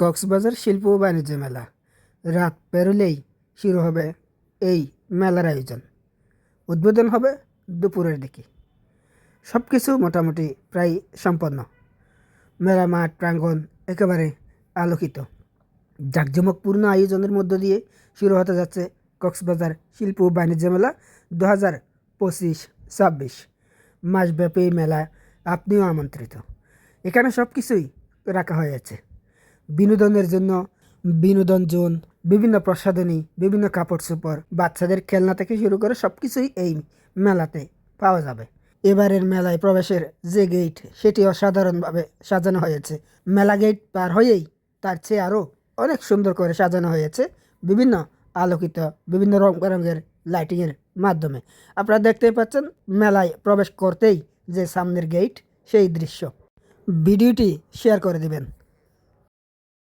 কক্সবাজার শিল্প ও বাণিজ্য মেলা। রাত পেরোলেই শুরু হবে এই মেলার আয়োজন। উদ্বোধন হবে দুপুরের দিকে। সব কিছু মোটামুটি প্রায় সম্পন্ন। মেলা মাঠ, প্রাঙ্গণ একেবারে আলোকিত। জাঁকজমকপূর্ণ আয়োজনের মধ্য দিয়ে শুরু হতে যাচ্ছে কক্সবাজার শিল্প ও বাণিজ্য মেলা দু হাজার পঁচিশ ছাব্বিশ। মাসব্যাপী মেলা, আপনিও আমন্ত্রিত। এখানে সব কিছুই রাখা হয়েছে বিনোদনের জন্য বিনোদন জোন, বিভিন্ন প্রসাধনী, বিভিন্ন কাপড় চোপড়, বাচ্চাদের খেলনা থেকে শুরু করে সব কিছুই এই মেলাতে পাওয়া যাবে। এবারের মেলায় প্রবেশের যে গেট সেটি অসাধারণভাবে সাজানো হয়েছে। মেলা গেট পার হয়েই তার চেয়ে আরও অনেক সুন্দর করে সাজানো হয়েছে বিভিন্ন আলোকিত, বিভিন্ন রং বেরঙের লাইটিংয়ের মাধ্যমে। আপনারা দেখতেই পাচ্ছেন, মেলায় প্রবেশ করতেই যে সামনের গেট সেই দৃশ্য। ভিডিওটি শেয়ার করে দিবেন।